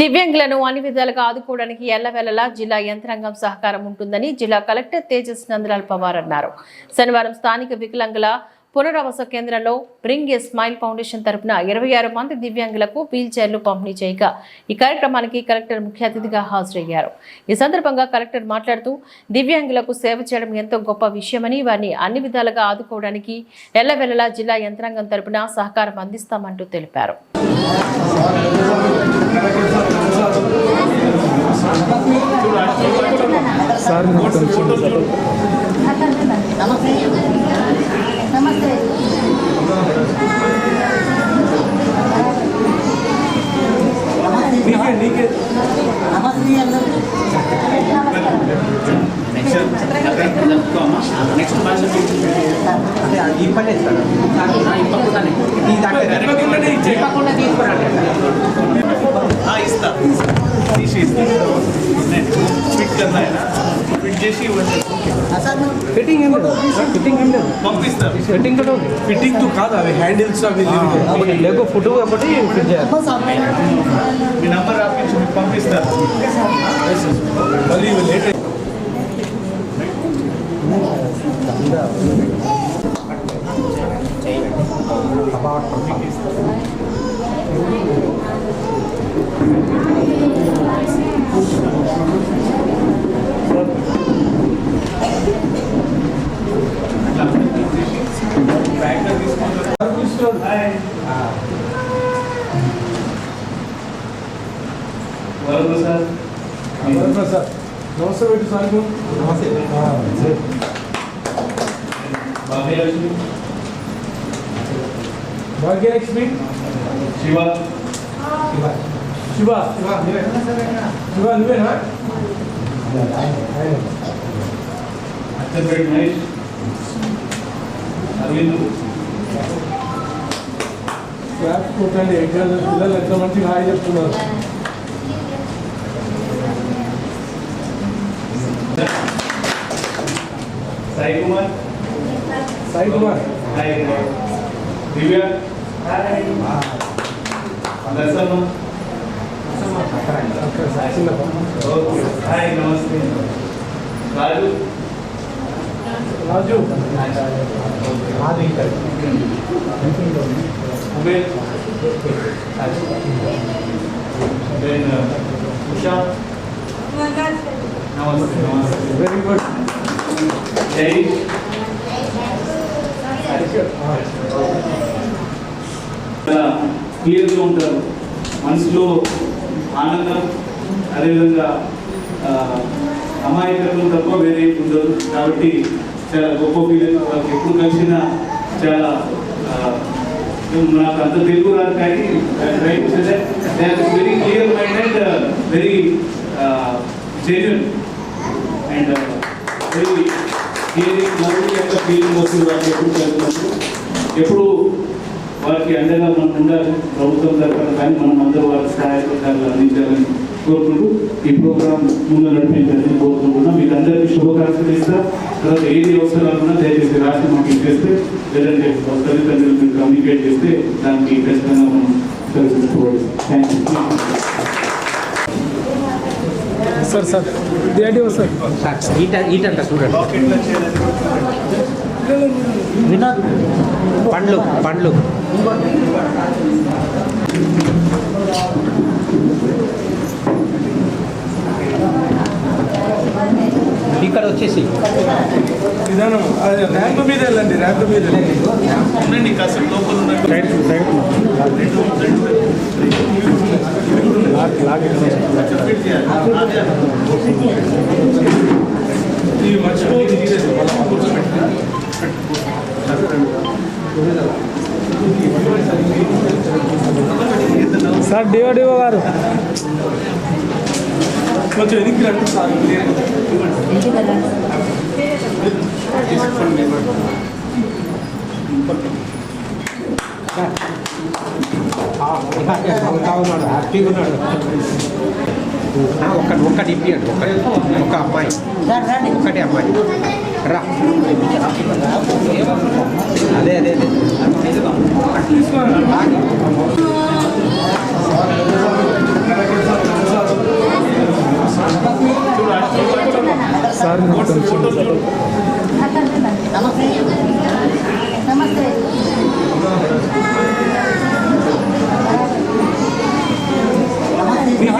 దివ్యాంగులను అన్ని విధాలుగా ఆదుకోవడానికి ఎల్లవెల్లలా జిల్లా యంత్రాంగం సహకారం ఉంటుందని జిల్లా కలెక్టర్ తేజస్ నందలాల్ పవార్ అన్నారు. శనివారం స్థానిక వికలాంగుల పునరావాస కేంద్రంలో బ్రింగ్ ఏ స్మైల్ ఫౌండేషన్ తరపున ఇరవై ఆరు మంది దివ్యాంగులకు వీల్ చైర్లు పంపిణీ చేయగా ఈ కార్యక్రమానికి కలెక్టర్ ముఖ్య అతిథిగా హాజరయ్యారు. ఈ సందర్భంగా కలెక్టర్ మాట్లాడుతూ దివ్యాంగులకు సేవ చేయడం ఎంతో గొప్ప విషయమని వారిని అన్ని విధాలుగా ఆదుకోవడానికి ఎల్లవెల్లలా జిల్లా యంత్రాంగం తరపున సహకారం అందిస్తామంటూ తెలిపారు. ఇప్పలే సార్ ఇప్పకుండానే ఈ దగ్గర ఇప్పకుండానే ఇచ్చే ఇప్పకుండా తీసుకురండి ఇస్తా తీసి ఇస్తా ఫిట్ కదా ఫిట్ చేసి ఇవ్వండి ఫిట్టింగ్ ఏం లేదు ఫిట్టింగ్ ఏం లేదు పంపిస్తా ఫిట్టింగ్ కూడా ఉంది ఫిట్టింగ్ తో కాదు అవి హ్యాండిల్స్ అవి ఒకటి లెగో ఫుట్ ఒకటి ఫిట్ చేయాలి మీ నంబర్ రాపించి మీకు పంపిస్తా మళ్ళీ ఇవి లేట్ నమస్తే పెట్టి సార్ నమస్తే భాగ్యలక్ష్మి భాగ్యలక్ష్మి శివ శివ శివ నువ్వేనా అచ్చంపేట మహేష్ అరవింద్ క్లాస్ కొట్టండి ఎగ్జామ్ పిల్లలు ఎంత మంచిగా హాయి చెప్తున్నారు సాయి కుమార్ సాయి కుమార్ హాయ్ దివ్య దర్శన చిన్న ఓకే హాయ్ నమస్తే రాజు రాజు ఉబేర్ దెన్ ఉషా నమస్తే నమస్తే వెరీ గుడ్ జై చాలా క్లియర్గా ఉంటారు మనసులో ఆనందం అదేవిధంగా అమాయకత్వం తప్ప వేరే ఉండదు. కాబట్టి చాలా గొప్ప ఫీలింగ్ వాళ్ళకి ఎప్పుడు కలిసినా చాలా నాకు అంత తెలుగు రాదు కానీ very clear mind and very genuine and very clearing lovely యొక్క ఫీలింగ్ వస్తుంది వాళ్ళు ఎప్పుడు కలుగుతున్నప్పుడు. ఎప్పుడు వారికి అండగా మనం ఉండాలి ప్రభుత్వం తరఫున కానీ మనం అందరూ వారికి సహాయ సహకారాలు అందించాలని కోరుకుంటూ ఈ ప్రోగ్రాం ముందు నడిపించాలని కోరుకుంటున్నాం. మీకు అందరికీ శుభాకాంక్షలు ఇస్తా తర్వాత ఏది అవసరాలు ఉన్నా దయచేసి రాసి మాకు ఇచ్చేస్తే లేదంటే తల్లిదండ్రులు మీరు కమ్యూనికేట్ చేస్తే దానికి ఖచ్చితంగా మనం తెలుసుకోవాలి thank you sir sir. Sir. ఈట ఈట అంట చూడండి. వినోద్. పండ్లు పండ్లు. ఇక్కడ వచ్చేసి. విధానం ర్యాంప్ మీద వెళ్ళండి ర్యాంప్ మీద ఉండండి కాసేపు లోపల ఉండండి రైట్ రైట్ తీసేసి సార్ గారు కొంచెం ఎదిగి రండి సార్ ఉన్నాడు హ్యాపీగా ఉన్నాడు ఒక్కటి ఒక్కటి ఇప్పియండి ఒక్క ఒక అమ్మాయి. ఒకటే అమ్మాయి. రా. అదే అదే అదే. సార్